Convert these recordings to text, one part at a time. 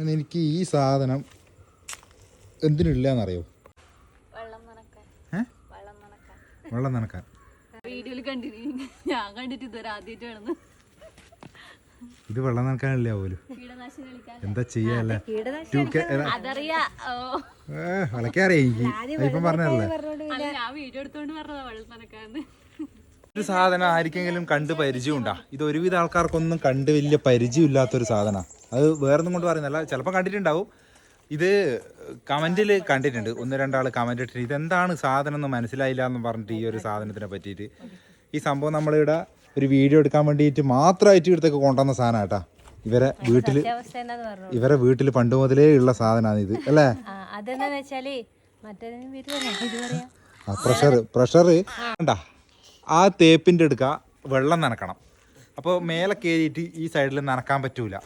എന്നാ എനിക്ക് ഈ സാധനം നനക്കാൻ. ഏ? വെള്ളം നനക്കാൻ. വീഡിയോയിൽ കണ്ടിന് ഞാൻ കണ്ടിട്ട് ഇതുവരെ ഇത് വെള്ളം നനക്കാനില്ല പോലും എന്താ ചെയ്യാല്ലേ അറിയാം. വിളക്കറിയാം എനിക്ക് ഇപ്പം പറഞ്ഞല്ലേ അല്ല ഞാൻ വീഡിയോ എടുത്തോണ്ട് പറഞ്ഞതാ വെള്ളം നനക്കാന്ന്. ഒരു സാധനം? ആർക്കെങ്കിലും കണ്ട് പരിചയമുണ്ടാ? ഇത് ഒരുവിധ ആൾക്കാർക്കൊന്നും കണ്ട് വലിയ പരിചയമില്ലാത്തൊരു സാധനമാണ് അത് വേറൊന്നും കൊണ്ട് പറയുന്നല്ല ചിലപ്പോൾ കണ്ടിട്ടുണ്ടാവും. ഇത് കമന്റിൽ കണ്ടിട്ടുണ്ട്. ഒന്ന് രണ്ടാൾ കമന്റ് ഇട്ടിട്ട് ഇതെന്താണ് സാധനം എന്ന് മനസ്സിലായില്ല എന്ന് പറഞ്ഞിട്ട് ഈ ഒരു സാധനത്തിനെ പറ്റിയിട്ട്. ഈ സംഭവം നമ്മളിവിടെ ഒരു വീഡിയോ എടുക്കാൻ വേണ്ടിയിട്ട് മാത്രമായിട്ട് ഇവിടത്തേക്ക് കൊണ്ടുവന്ന സാധനം കേട്ടാ ഇവരെ വീട്ടിൽ ഇവരെ വീട്ടിൽ പണ്ട് മുതലേ ഉള്ള സാധനമാണ് ഇത് അല്ലേ? അതെന്താന്ന് വെച്ചാൽ പ്രഷർ പ്രഷർ വേണ്ട. ആ തേപ്പിന്റെ എടുക്ക വെള്ളം നനക്കണം. അപ്പോൾ മേലെ കയറിയിട്ട് ഈ സൈഡിൽ നനക്കാൻ പറ്റൂല.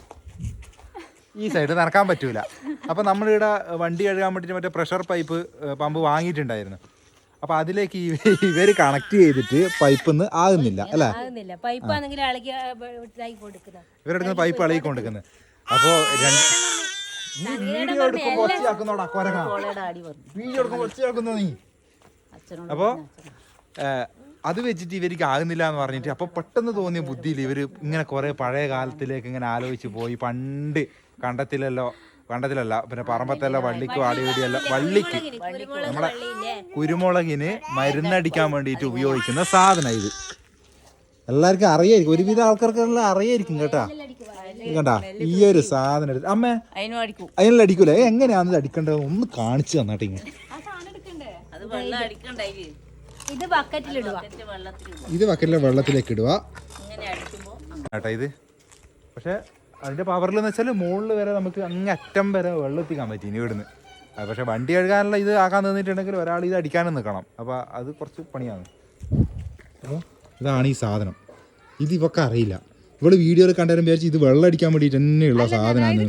ഈ സൈഡ് നനക്കാൻ പറ്റൂല. അപ്പോൾ നമ്മളിവിടെ വണ്ടി കഴുകാൻ വേണ്ടിയിട്ട് മറ്റേ പ്രഷർ പൈപ്പ് പമ്പ് വാങ്ങിയിട്ടുണ്ടായിരുന്നു. അപ്പൊ അതിലേക്ക് ഇവർ കണക്ട് ചെയ്തിട്ട് പൈപ്പ് നിന്ന് ആകുന്നില്ല അല്ലേ? ആകുന്നില്ല. പൈപ്പ് ഇളകി ഇവരെടുക്കുന്ന പൈപ്പ് കൊടുക്കുന്നത് അപ്പോ വീഡിയോ ഒച്ചയാക്കുന്നോടാ ഒച്ചയാക്കുന്നോ നീ? അപ്പോൾ അത് വെച്ചിട്ട് ഇവർക്ക് ആകുന്നില്ല എന്ന് പറഞ്ഞിട്ട് അപ്പോൾ പെട്ടെന്ന് തോന്നിയ ബുദ്ധിയിൽ ഇവർ ഇങ്ങനെ കുറേ പഴയ കാലത്തിലേക്ക് ഇങ്ങനെ ആലോചിച്ച് പോയി. പണ്ട് കണ്ടത്തിലല്ലോ കണ്ടത്തിലല്ല പിന്നെ പറമ്പത്തല്ല വള്ളിക്ക് വാടിയോടിയല്ല വള്ളിക്ക്. നമ്മളെ കുരുമുളകിന് മരുന്നടിക്കാൻ വേണ്ടിയിട്ട് ഉപയോഗിക്കുന്ന സാധനം ഇത്. എല്ലാവർക്കും അറിയായിരിക്കും ഒരുവിധ ആൾക്കാർക്കെല്ലാം അറിയായിരിക്കും കേട്ടാ. കണ്ടാ ഈ ഒരു സാധനം എടുത്ത്. അമ്മ അതിനുള്ള അടിക്കൂല എങ്ങനെയാണ് അടിക്കൂലേ? ഏ, എങ്ങനെയാന്ന് ഇത് അടിക്കേണ്ടത്? ഒന്ന് കാണിച്ചു തന്നാട്ടെ ഇത് ബക്കറ്റിലിടുക ഇത് ബക്കറ്റിലെ വെള്ളത്തിലേക്ക് ഇടുക കേട്ടാ ഇത്. പക്ഷെ അതിന്റെ പവറിൽ എന്ന് വെച്ചാൽ മുകളിൽ വരെ നമുക്ക് അങ്ങ് അറ്റം വരെ വെള്ളം എത്തിക്കാൻ പറ്റി ഇനി ഇവിടുന്ന്. പക്ഷേ പക്ഷെ വണ്ടി കഴുകാനുള്ള ഇത് ആക്കാൻ നിന്നിട്ടുണ്ടെങ്കിൽ ഒരാൾ ഇത് അടിക്കാനും നിൽക്കണം. അപ്പോൾ അത് കുറച്ച് പണിയാണ്. അപ്പോൾ ഇതാണ് ഈ സാധനം. ഇത് ഇവക്ക് അറിയില്ല. ഇവൾ വീഡിയോയിൽ കണ്ടാലും വിചാരിച്ചു ഇത് വെള്ളം അടിക്കാൻ വേണ്ടിയിട്ട് തന്നെയുള്ള സാധനമാണ്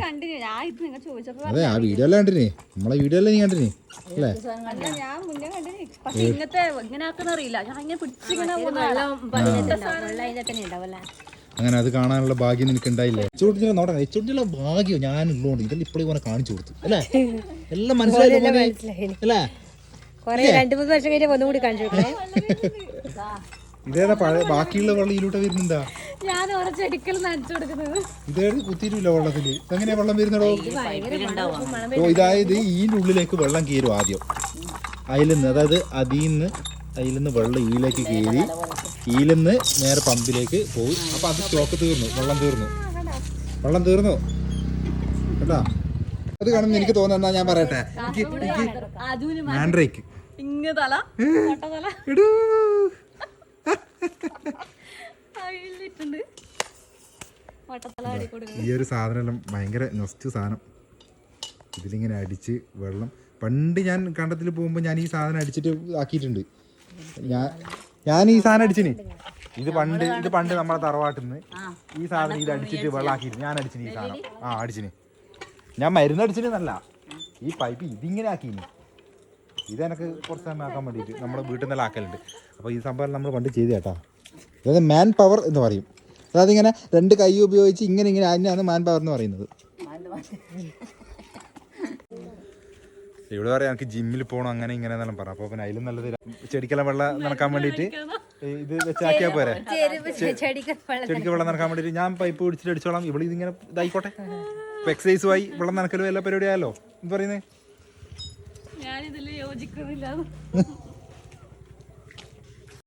ഞാൻ ഇത് നിങ്ങൾ ചോദിച്ചപ്പോൾ അതെ ആ വീഡിയോ എല്ലാം കണ്ടിന്. നമ്മളെ വീഡിയോ എല്ലാം നീ കണ്ടിന്. അല്ലേ? അല്ല ഞാൻ മുന്നേ പക്ഷെ ഇങ്ങനത്തെ ഇങ്ങനെ ആക്കുന്ന അറിയില്ല. ഞാൻ ഇങ്ങനെ പിടിച്ചിങ്ങനെ അങ്ങനെ അത് കാണാനുള്ള ഭാഗ്യം നിനക്ക് ഉണ്ടായില്ലേ ചൂട്ടിന്റെ നോട്ടെ ചൂട്ടിന്റെ ഭാഗ്യം ഞാനുള്ളതുകൊണ്ട് ഇതെല്ലാം ഇപ്പോഴും ഇവനെ കാണിച്ചു കൊടുത്തു. അല്ലേ? എല്ലാം മോനെ? മനസ്സിലായി. അല്ലേ? കൊറേ രണ്ടു മൂന്ന് വർഷം കഴിഞ്ഞ ഇതേതാ പഴയ ബാക്കിയുള്ള വെള്ളം ഇതിലൂടെ വരുന്നുണ്ടാ? ഞാൻ ഓരോ ചെടിക്കൽ നനച്ചു കൊടുക്കുന്നത്. ഇതേത് കുത്തിയിട്ടില്ല വെള്ളത്തിൽ. എങ്ങനെയാ വെള്ളം വരുന്നടോ? ഓ ഇതായത് ഈന്റെ ഉള്ളിലേക്ക് വെള്ളം കീറും ആദ്യം. അതിലിന്ന് അതായത് അതിന്ന് അതിലിന്ന് വെള്ളം ഈയിലേക്ക് കീറി ഈലിന്ന് നേരെ പമ്പിലേക്ക് പോയി അപ്പൊ അത് സ്റ്റോക്ക് തീർന്നു വെള്ളം തീർന്നു. വെള്ളം തീർന്നു. കേട്ടാ? അത് കാണുമ്പോൾ എനിക്ക് തോന്നുന്ന ഞാൻ പറയട്ടെ? ഇങ്ങനെ മാൻഡ്രേക്ക് ഇങ്ങ തല പൊട്ട ഈ ഒരു സാധനം ഭയങ്കര നൊസ്റ്റ് സാധനം. ഇതിലിങ്ങനെ അടിച്ച് വെള്ളം. പണ്ട് ഞാൻ കണ്ടത്തിൽ പോകുമ്പോൾ ഞാൻ ഈ സാധനം അടിച്ചിട്ട് ആക്കിയിട്ടുണ്ട്. ഞാൻ ഞാൻ ഈ സാധനം അടിച്ചിന്. ഇത് പണ്ട് ഇത് പണ്ട് നമ്മളെ തറവാട്ടിൽ നിന്ന് ഈ സാധനം ഇത് അടിച്ചിട്ട് വെള്ളം ആക്കിയിട്ട് ഞാൻ അടിച്ചിന് ഈ സാധനം. ആ അടിച്ചിന്. ഞാൻ മരുന്ന് അടിച്ചിരുന്നല്ല ഈ പൈപ്പ് ഇതിങ്ങനെ ആക്കിന്. എനിക്ക് കുറച്ച് സമയം ആക്കാൻ വേണ്ടിയിട്ട് നമ്മുടെ വീട്ടിൽ നിന്നെല്ലാം ആക്കലുണ്ട്. അപ്പോൾ ഈ സംഭവം നമ്മൾ പണ്ട് ചെയ്ത് കേട്ടാ. അതായത് മാൻ പവർ എന്ന് പറയും. അതായത് ഇങ്ങനെ രണ്ട് കൈ ഉപയോഗിച്ച് ഇങ്ങനെ ഇങ്ങനെ അതിനാണ് മാൻ പവർ എന്ന് പറയുന്നത്. ഇവിടെ പറയാം എനിക്ക് ജിമ്മിൽ പോകണം അങ്ങനെ ഇങ്ങനെ എന്നെല്ലാം പറഞ്ഞു. അപ്പോൾ പിന്നെ അതിലും നല്ലത് ചെടിക്കെല്ലാം വെള്ളം നടക്കാൻ വേണ്ടിയിട്ട് ഇത് വെച്ചാക്കിയാ പോരെ? ചെടിക്ക് വെള്ളം നടക്കാൻ വേണ്ടിയിട്ട് ഞാൻ പൈപ്പ് പിടിച്ചിട്ട് അടിച്ചോളാം. ഇവിടെ ഇതിങ്ങനെ ഇതായിക്കോട്ടെ. ഇപ്പം എക്സസൈസുമായി വെള്ളം നനക്കലും എല്ലാ പരിപാടിയായാലോ ആയല്ലോ എന്ന് പറയുന്നത് ഞാനിതിൽ യോജിക്കുന്നില്ല.